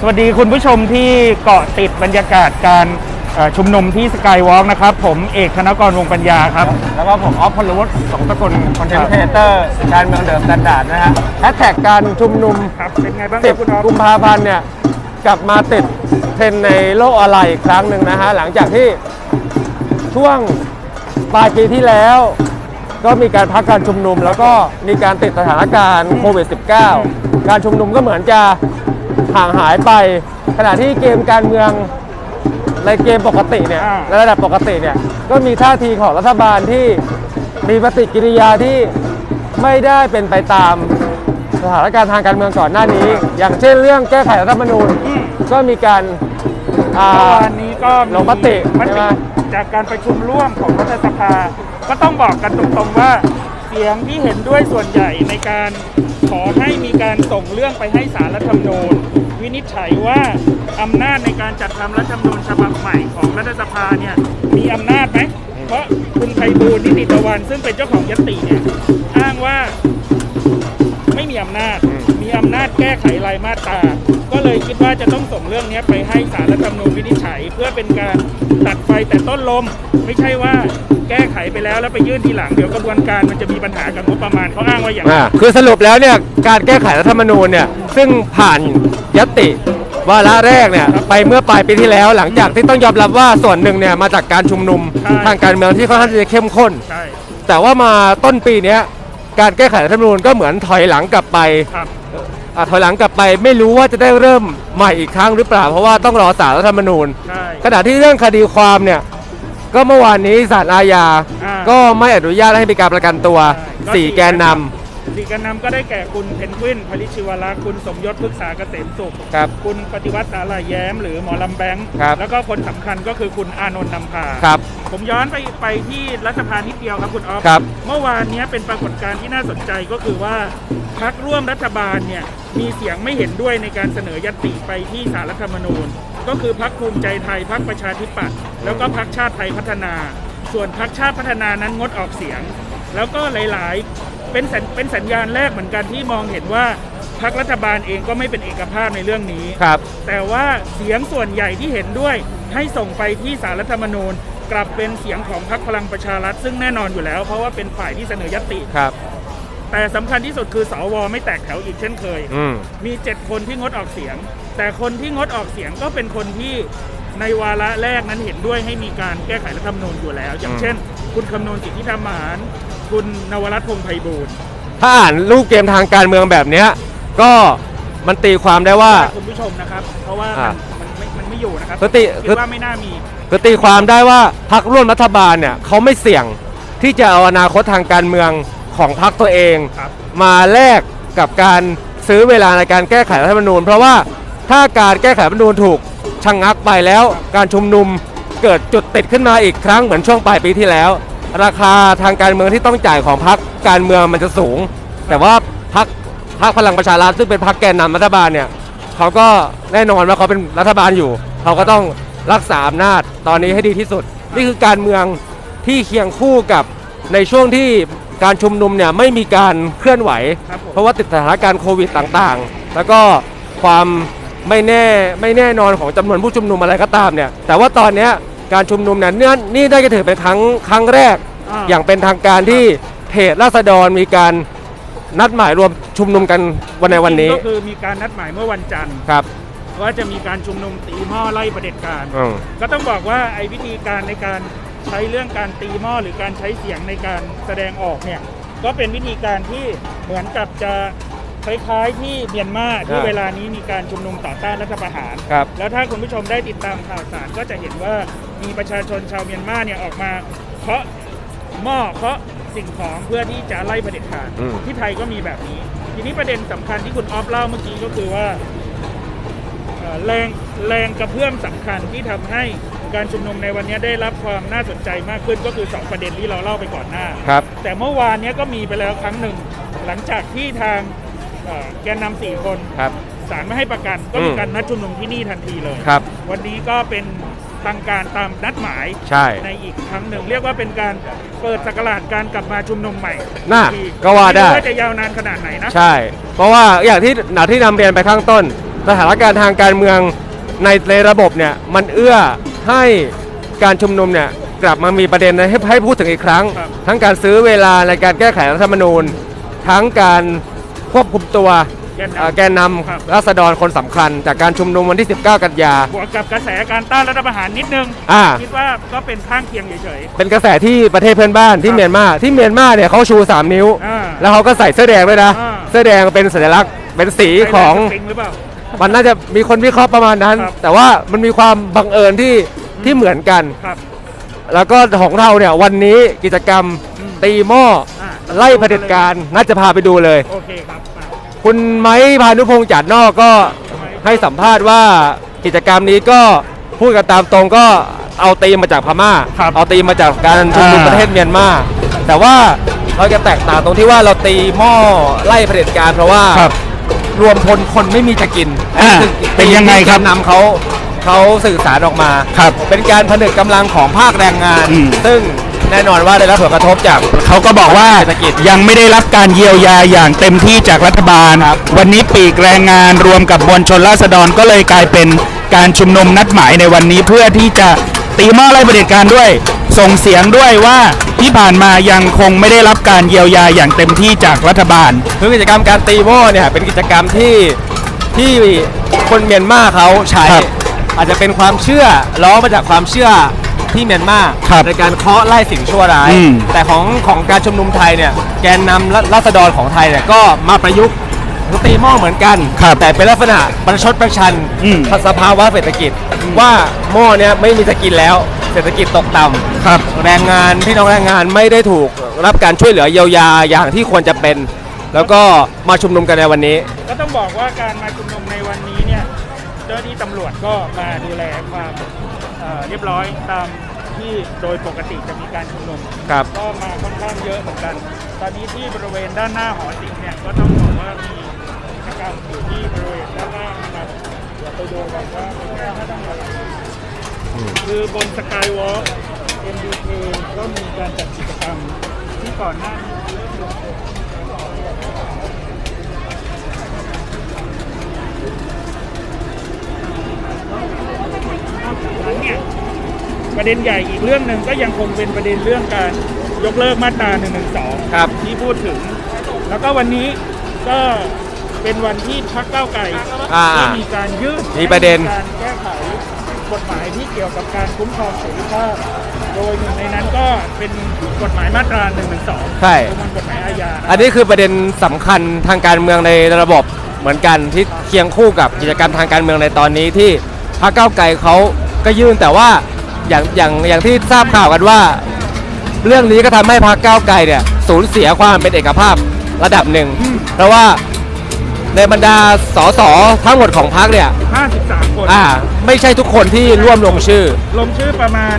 สวัสดีคุณผู้ชมที่เกาะติดบรรยากาศการเอ่อชุมนุมที่สกายวอล์กนะครับ ผมเอกธนกรวงศ์ปัญญาครับ แล้วก็ผมออฟพลวุฒิสงสกุลคอนเทนต์ครีเอเตอร์การเมืองเดิมสแตนดาร์ดนะฮะแฮชแท็กการชุมนุมครับเป็นไงบ้างครับคุณอ๊อฟ10กุมภาพันธ์เนี่ยกลับมาติดเทรนด์ในโลกออนไลน์อีกครั้งหนึ่งนะฮะ หลังจากที่ช่วงปลายปีที่แล้ว ก็มีการพักการชุมนุม แล้วก็มีการติดสถานการณ์โควิด -19 การชุมนุมก็เหมือนจะ ห่างหายไป ขณะที่เกมการเมืองในเกมปกติเนี่ยอ่าในระดับปกติเนี่ยก็มีท่าทีของรัฐบาลที่มีปฏิกิริยาที่ไม่ได้เป็นไปตามสถานการณ์ทางการเมืองก่อนหน้านี้ อย่างเช่นเรื่องแก้ไขรัฐธรรมนูญอืมก็มีการอ่าเมื่อวานนี้ก็ลงมติมใช่ไหติมจากการประชุมร่วมของรัฐสภา ก็ต้องบอกกันตรงๆว่าเสียงที่เห็นด้วยส่วนใหญ่ในการขอให้มีการส่งเรื่องไปให้สารรัฐธรรมนูญวินิจฉัยว่าอำนาจในการจัดทำรัฐธรรมนูญฉบับใหม่ของรัฐสภาเนี่ยมีอำนาจไหมเพราะคุณไพบูลย์นิติตะวันซึ่งเป็นเจ้าของยติเนี่ยอ้างว่าไม่มีอำนาจ มีอำนาจแก้ไขรายมาตราก็เลยคิดว่าจะต้องส่งเรื่องนี้ไปให้สารรัฐธรรมนูญวินิจฉัย เพื่อเป็นการตัดไฟแต่ต้นลม ไม่ใช่ว่าแก้ไขไป แล้วแล้วไปยื่นทีหลังเดี๋ยวกระบวนการมันจะมีปัญหากับงบประมาณเขาอ้างว่าอย่างนั้น อ่าคือสรุปแล้วเนี่ยการแก้ไขรัฐธรรมนูญเนี่ยซึ่งผ่านยติวาระแรกเนี่ยไปเมื่อปลายปีที่แล้ว หลังจากที่ต้องยอมรับว่าส่วนหนึ่งเนี่ยมาจากการชุมนุมใช่ ทางการเมืองที่ค่อนข้างจะเข้มข้น ใช่ แต่ว่ามาต้นปีเนี้ยการแก้ไขรัฐธรรมนูญก็เหมือนถอยหลังกลับไปครับ อ่าถอยหลังกลับไป ไม่รู้ว่าจะได้เริ่มใหม่อีกครั้งหรือเปล่า เพราะว่าต้องรอสารรัฐธรรมนูญ ใช่ ขณะที่เรื่องคดีความเนี่ย ก็เมื่อวานนี้ศาลอาญาอ่าก็ไม่อนุญาตให้มีการประกันตัว ใช่สี่ก็แกนน สี่แกนนำก็ได้แก่คุณเพนกวินพลิตชิวรักษ์คุณสมยศพฤกษาเกษมสุขำครับคุณปฏิวัติสาลายแย้ม หรือหมอลำแบงค์ครับ แล้วก็คนสำคัญก็คือคุณอานนท์นำพา ครับ ผมย้อนไปไปที่รัฐสภานิดเดียวครับคุณออฟครับเมื่อวานเนี้ยเป็นปรากฏการณ์ที่น่าสนใจก็คือว่าพักร่วมรัฐบาลเนี่ยมีเสียงไม่เห็นด้วยในการเสนอยติไปที่สารรัฐธรรมนูญ ก็คือพักภูมิใจไทยพักประชาธิปัตย์แล้วก็พักชาติไทยพัฒนา ส่วนพักชาติพัฒนานั้นงดออกเสียง แล้วก็หลาย ๆ เป็นสัญเป็นสัญญาณแรกเหมือนกันที่มองเห็นว่าพักรัฐบาลเองก็ไม่เป็นเอกภาพในเรื่องนี้ ครับ แต่ว่าเสียงส่วนใหญ่ที่เห็นด้วยให้ส่งไปที่สารรัฐธรรมนูญ กลับเป็นเสียงของพรรคพลังประชารัฐซึ่งแน่นอนอยู่แล้ว เพราะว่าเป็นฝ่ายที่เสนอยติ ครับ แต่สำคัญที่สุดคือสวไม่แตกแถวอีกเช่นเคย อืม มี 7 คนที่งดออกเสียง แต่คนที่งดออกเสียงก็เป็นคนที่ในวาระแรกนั้นเห็นด้วยให้มีการแก้ไขรัฐธรรมนูญอยู่แล้ว อย่างเช่น คุณคำนวณสิทธิธรรมหาร คุณนวรัตน์พงษ์ไพบูลย์ถ้าอ่านรูปเกมทางการเมืองแบบเนี้ยก็มันตีความได้ว่า คุณผู้ชมนะครับ เพราะว่าอ่ามันมันไม่มันไม่อยู่นะครับคือติ คิดว่าไม่น่ามีคือตีความได้ว่าพักร่วมรัฐบาลเนี่ยเขาไม่เสี่ยงที่จะเอาอนาคตทางการเมืองของพรรคตัวเอง ครับ มาแลกกับการซื้อเวลาในการแก้ไขรัฐธรรมนูญ เพราะว่าถ้าการแก้ไขรัฐธรรมนูญถูกชะงงักไปแล้ว การชุมนุมเกิดจุดติดขึ้นมาอีกครั้งเหมือนช่วงปลายปีที่แล้ว ราคาทางการเมืองที่ต้องจ่ายของพรรคการเมืองมันจะสูง แต่ว่าพรรคพรรคพลังประชารัฐซึ่งเป็นพรรคแกนนำรัฐบาลเนี่ยเขาก็แน่นอนว่าเขาเป็นรัฐบาลอยู่ เขาก็ต้องรักษาอำนาจตอนนี้ให้ดีที่สุด นี่คือการเมืองที่เคียงคู่กับในช่วงที่การชุมนุมเนี่ยไม่มีการเคลื่อนไหวครับผมเพราะว่าติดสถานการณ์โควิดต่างๆ แล้วก็ความไม่แน่ไม่แน่นอนของจำนวนผู้ชุมนุมอะไรก็ตามเนี่ยแต่ว่าตอนเนี้ย การชุมนุมเนี่ยเนี่ยนี่ได้จะถือเป็นครั้งครั้งแรกอ่าอย่างเป็นทางการที่เพจราษฎรมีการนัดหมายรวมชุมนุมกันวันในวันนี้ก็คือมีการนัดหมายเมื่อวันจันทร์ครับว่าจะมีการชุมนุมตีหม้อไล่ประเผด็จการอืมก็ต้องบอกว่าไอ้วิธีการในการใช้เรื่องการตีหม้อหรือการใช้เสียงในการแสดงออกเนี่ยก็เป็นวิธีการที่เหมือนกับจะ คล้ายๆที่เมียนมาที่ครับเวลานี้มีการชุมนุมต่อต้านรัฐประหารครับแล้วถ้าคุณผู้ชมได้ติดตามข่าวสารก็จะเห็นว่ามีประชาชนชาวเมียนมาเนี่ยออกมาเคาะหม้อเคาะสิ่งของเพื่อที่จะไล่เผด็จการอืมที่ไทยก็มีแบบนี้ ทีนี้ประเด็นสำคัญที่คุณออฟเล่าเมื่อกี้ก็คือว่าเอ่อแรงแรงกระเพื่อมสำคัญที่ทำให้การชุมนุมในวันนี้ได้รับความน่าสนใจมากขึ้นก็คือ 2 ประเด็นที่เราเล่าไปก่อนหน้าครับแต่เมื่อวานเนี้ยก็มีไปแล้วครั้งหนึ่ง หลังจากที่ทาง เอ่อแกนนำสี่คนครับ ศาลไม่ให้ประกันก็มีการนัดชุมนุมที่นี่ทันทีเลย ครับ วันนี้ก็เป็นทางการตามนัดหมายใช่ ในอีกครั้งหนึ่ง เรียกว่าเป็นการเปิดสักราชการกลับมาชุมนุมใหม่น่าทีก็ว่าได้ ม่รู้ว่าจะยาวนานขนาดไหนนะ ใช่ เพราะว่าอย่างที่หนาที่นำเรียนไปข้างต้น สถานการณ์ทางการเมืองในในระบบเนี่ยมันเอื้อให้การชุมนุมเนี่ยกลับมามีประเด็นให้ให้พูดถึงอีกครั้ง ครับ ทั้งการซื้อเวลาในการแก้ไขรัฐธรรมนูญ ทั้งการ ควบคุมตัวแกนนำเอ่อแกนนครับำรัษฎรคนสำคัญ จากการชุมนุมวันที่ 19 กันยาบวกกับกระแสการต้านรัฐประหารนิดนึงอ่าคิดว่าก็เป็นข้างเคียงเฉยเป็นกระแสที่ประเทศเพื่อนบ้านที่ครับเมียนมาที่เมียนมาเนี่ยเขาชู 3 นิ้วอ่าแล้วเขาก็ใส่เสื้อแดงด้วยนะอ่าเสื้อแดงเป็นสัญลักษณ์เป็นสีๆของไทยแลนด์สปริงหรือเปล่ามันน่าจะมีคนวิเคราะห์ประมาณนั้นครับแต่ว่ามันมีความบังเอิญที่ที่เหมือนกันครับแล้วก็ของเราเนี่ยวันนี้กิจกรรมอืมตีหม้ออ่า ไล่เผด็จการน่าจะพาไปดูเลย โอเคครับอะคุณไม้พานุพงษ์จัดนอกก็ให้สัมภาษณ์ว่ากิจกรรมนี้ก็พูดกันตามตรงก็เอาตีมมาจากพม่า ครับเอาตีมมาจากการชุมนุมอ่า ประเทศเมียนมาแต่ว่าเราจะแตกต่างตรงที่ว่าเราตีหม้อไล่เผด็จการ เพราะว่าครับ รวมพลคนไม่มีจะกินอ่าคือเป็นยังไงครับที่แกนนำเขาเขาสื่อสารออกมา ครับ เป็นการผนึกกำลังของภาคแรงงาน อืมซึ่ง แน่นอนว่าได้รับผลกระทบจาก เขาก็บอกว่าเศรษฐกิจยังไม่ได้รับการเยียวยาอย่างเต็มที่จากรัฐบาล ครับ วันนี้ปีกแรงงานรวมกับมวลชนราษฎรก็เลยกลายเป็นการชุมนุมนัดหมายในวันนี้เพื่อที่จะตีหม้อไล่เผด็จการด้วย ส่งเสียงด้วยว่าที่ผ่านมายังคงไม่ได้รับการเยียวยาอย่างเต็มที่จากรัฐบาล คือกิจกรรมการตีหม้อเนี่ยเป็นกิจกรรมที่ที่คนเมียนมาเขาใช้ ครับอาจจะเป็นความเชื่อล้อมาจากความเชื่อ ที่เมียนมาครับในการเคาะไล่สิ่งชั่วร้าย อืม แต่ของของการชุมนุมไทยเนี่ยแกนนำรัรัษฎรของไทยเนี่ยก็มาประยุกต์ตีหม้อเหมือนกัน ครับแต่เป็นลักษณะประชดประชันอืม สภาวะเศรษฐกิจ ว่าหม้อเนี่ยไม่มีจะกินแล้ว เศรษฐกิจตกต่ำ ครับ แรงงานพี่น้องแรงงานไม่ได้ถูกรับการช่วยเหลือเยียวยาอย่างที่ควรจะเป็น แล้วก็มาชุมนุมกันในวันนี้ ก็ต้องบอกว่าการมาชุมนุมในวันนี้เนี่ยเจ้าหน้าที่ตำรวจก็มาดูแลความเอ่อเรียบร้อยตามที่โดยปกติจะมีการชุมนุมครับ ก็มาค่อนข้างเยอะเหมือนกัน ตอนนี้ที่บริเวณด้านหน้าหอศิลป์เนี่ยก็ต้องบอกว่ามีกิจกรรมอยู่ที่บริเวณด้านหน้านะครับเดี๋ยวไปดูกันว่าเป็นแค่ทำอะไรคือบนสกายวอล์ก MBK ก็มีการจัดกิจกรรมที่ก่อนหน้านี้เริ่มลง นั้นเนี่ย ประเด็นใหญ่อีกเรื่องหนึ่งก็ยังคงเป็นประเด็นเรื่องการยกเลิกมาตรา1นึครับ ที่พูดถึง แล้วก็วันนี้ก็เป็นวันที่พักเก้าวไก่อ่าก็มีการยื่นมีประเด็นให้มีการแก้ไขกฎหมายที่เกี่ยวกับการคุ้มครองเสรีภาพ โดยหนึ่งในนั้นก็เป็นกฎหมายมาตรา1นึใช่ ประมวลกฎหมายอาญา อันนี้คือประเด็นสำคัญทางการเมืองในระบบเหมือนกันที่เคียงคู่กับกิจกรรมทางการเมืองในตอนนี้ที่พรรคก้าวไกลเขาก็ยื่นแต่ว่า อย่างอย่างอย่างที่ทราบข่าวกันว่า เรื่องนี้ก็ทำให้พรรคก้าวไกลเนี่ยสูญเสียความเป็นเอกภาพระดับหนึ่ง เพราะว่าในบรรดาสสทั้งหมดของพรรคเนี่ย 53 คน อ่า ไม่ใช่ทุกคนที่ร่วมลงชื่อ ลงชื่อประมาณ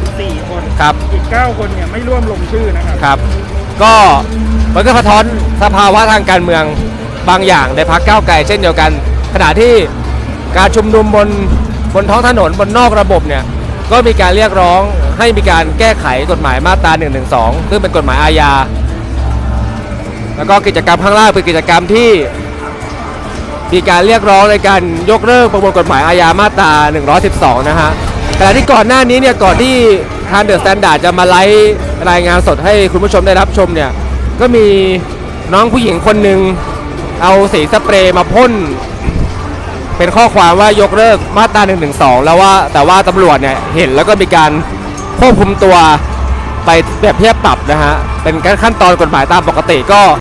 44 คนครับ อีก 9 คนเนี่ยไม่ร่วมลงชื่อนะครับ ครับ ก็มันก็สะท้อนสภาวะทางการเมืองบางอย่างในพักก้าวไกลเช่นเดียวกัน ขณะที่การชุมนุมบนบนท้องถนนบนนอกระบบเนี่ย ก็มีการเรียกร้องให้มีการแก้ไขกฎหมายมาตรา1นึซึ่งเป็นกฎหมายอาญา แล้วก็กิจกรรมข้างล่างเป็นกิจกรรมที่ มีการเรียกร้องในการยกเลิกประมวลกฎหมายอาญามาตรา 112 นะฮะขณะที่ก่อนหน้านี้เนี่ยก่อนที่ทางเดอะสแตนดาร์ดจะมาไลฟ์รายงานสดให้คุณผู้ชมได้รับชมเนี่ยก็มีน้องผู้หญิงคนหนึ่งเอาสีสเปรย์มาพ่น เป็นข้อความว่ายกเลิกมาตรา1นึแล้วว่าแต่ว่าตำรวจเนี่ยเห็นแล้วก็มีการควบคุมตัวไปแบบเทียบปรับนะฮะเป็นขั้นตอนกฎหมายตามปกติก็